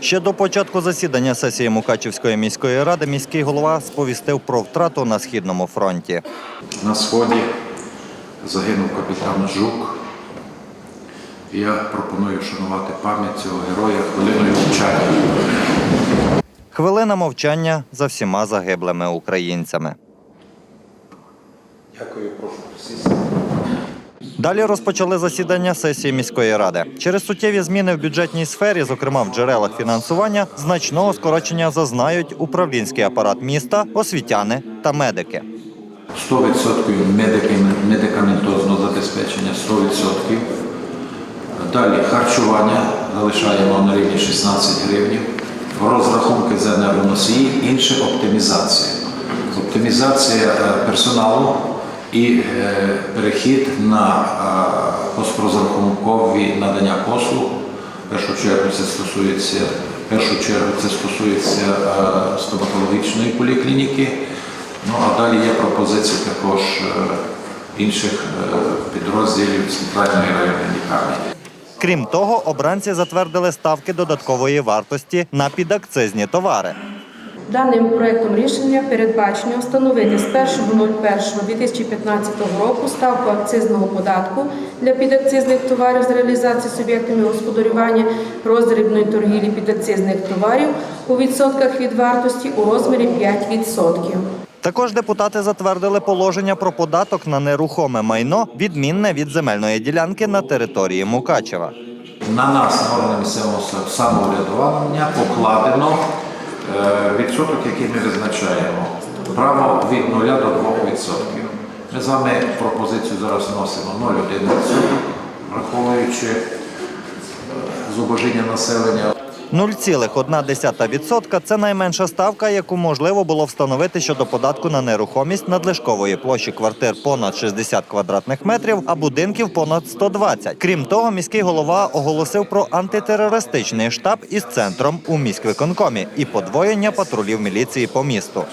Ще до початку засідання сесії Мукачівської міської ради міський голова сповістив про втрату на східному фронті. На сході загинув капітан Жук. Я пропоную вшанувати пам'ять цього героя хвилиною мовчання. Хвилина мовчання за всіма загиблими українцями. Дякую, прошу присісти. Далі розпочали засідання сесії міської ради. Через суттєві зміни в бюджетній сфері, зокрема в джерелах фінансування, значного скорочення зазнають управлінський апарат міста, освітяни та медики. 100% медикам- медикаментозного забезпечення 100%. Далі харчування залишаємо на рівні 16 гривень. Розрахунки за енергоносії, інше оптимізація. Оптимізація е, персоналу і е, перехід на е, построзрахункові надання послуг. В першу чергу це стосується, першу чергу це стосується е, стоматологічної поліклініки. Ну а далі є пропозиції також інших підрозділів центральної районної лікарні. Крім того, обранці затвердили ставки додаткової вартості на підакцизні товари. Даним проектом рішення передбачено встановити з 1.01.2015 року ставку акцизного податку для підакцизних товарів з реалізації суб'єктами господарювання роздрібної торгівлі підакцизних товарів у відсотках від вартості у розмірі 5%. Також депутати затвердили положення про податок на нерухоме майно, відмінне від земельної ділянки на території Мукачева. На нас, на органи місцевого самоврядування, покладено відсоток, який ми визначаємо. Право від 0 до 2%. Ми з вами пропозицію зараз вносимо 0,1%, враховуючи е, зубожіння населення. 0,1% – це найменша ставка, яку можливо було встановити щодо податку на нерухомість надлишкової площі квартир понад 60 квадратних метрів, а будинків понад 120. Крім того, міський голова оголосив про антитерористичний штаб із центром у міськвиконкомі і подвоєння патрулів міліції по місту.